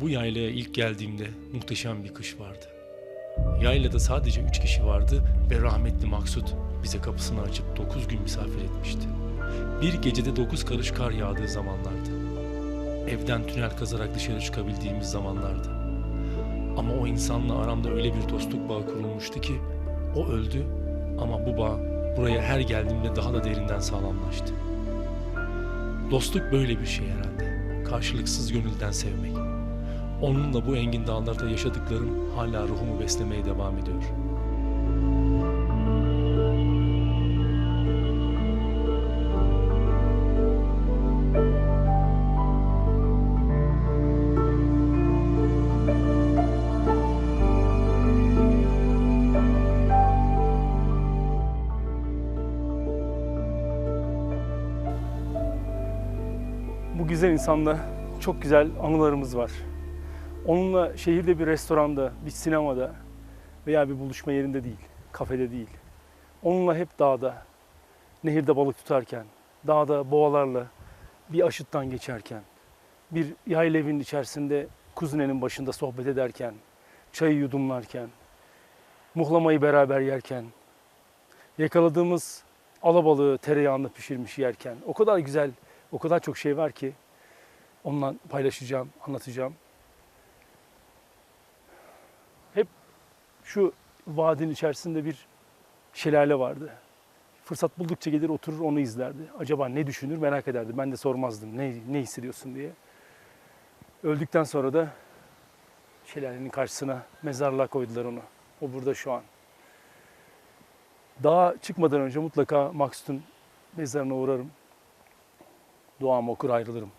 Bu yaylaya ilk geldiğimde muhteşem bir kış vardı. Yaylada sadece üç kişi vardı ve rahmetli Maksut bize kapısını açıp dokuz gün misafir etmişti. Bir gecede dokuz karış kar yağdığı zamanlardı. Evden tünel kazarak dışarı çıkabildiğimiz zamanlardı. Ama o insanla aramda öyle bir dostluk bağı kurulmuştu ki o öldü ama bu bağ buraya her geldiğimde daha da derinden sağlamlaştı. Dostluk böyle bir şey herhalde. Karşılıksız gönülden sevmek. Onunla bu engin dağlarda yaşadıklarım hala ruhumu beslemeye devam ediyor. Bu güzel insanla çok güzel anılarımız var. Onunla şehirde bir restoranda, bir sinemada veya bir buluşma yerinde değil, kafede değil. Onunla hep dağda, nehirde balık tutarken, dağda boğalarla bir aşıttan geçerken, bir yayla evinin içerisinde kuzinenin başında sohbet ederken, çayı yudumlarken, muhlamayı beraber yerken, yakaladığımız alabalığı tereyağında pişirmiş yerken o kadar güzel, o kadar çok şey var ki onunla paylaşacağım, anlatacağım. Şu vadinin içerisinde bir şelale vardı. Fırsat buldukça gelir oturur onu izlerdi. Acaba ne düşünür merak ederdi. Ben de sormazdım ne, ne hissediyorsun diye. Öldükten sonra da şelalenin karşısına mezarlığa koydular onu. O burada şu an. Dağa çıkmadan önce mutlaka Maksut'un mezarına uğrarım. Duamı okur ayrılırım.